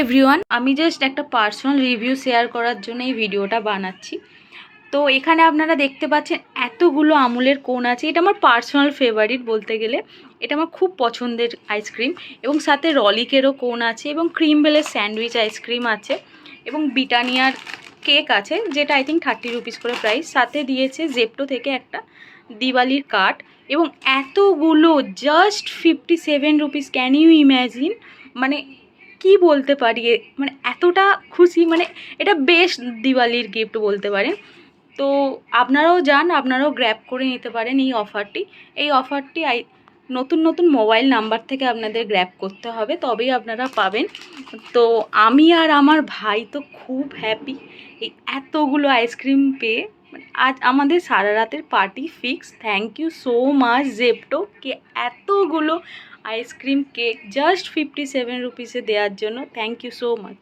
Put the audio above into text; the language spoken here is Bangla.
এভরিওয়ান আমি জাস্ট একটা পার্সোনাল রিভিউ শেয়ার করার জন্য এই ভিডিওটা বানাচ্ছি। তো এখানে আপনারা দেখতে পাচ্ছেন এতগুলো আমুলের কোন আছে। এটা আমার পার্সোনাল ফেভারিট বলতে গেলে। এটা আমার খুব পছন্দের আইসক্রিম এবং সাথে রলিকেরও কোন আছে এবং ক্রিম বেলের স্যান্ডউইচ আইসক্রিম আছে এবং বিটানিয়ার কেক আছে, যেটা আই থিঙ্ক থার্টি রুপিস করে প্রাইস সাথে দিয়েছে জেপটো থেকে একটা দিওয়ালির কার্ড এবং এতগুলো just fifty seven rupees can you imagine মানে কি বলতে পারি? মানে এতটা খুশি মানে এটা বেশ দিওয়ালির গিফট বলতে পারেন। তো আপনারাও যান, আপনারাও গ্র্যাব করে নিতে পারেন এই অফারটি এই অফারটি আই, নতুন নতুন মোবাইল নাম্বার থেকে আপনাদের গ্র্যাব করতে হবে, তবেই আপনারা পাবেন। তো আমি আর আমার ভাই তো খুব হ্যাপি এই এতগুলো আইসক্রিম পেয়ে আজ আমাদের সারা রাতের party fix thank you so much Zepto কে এতগুলো ice cream cake just fifty seven রুপিসে দেওয়ার জন্য। Thank you so much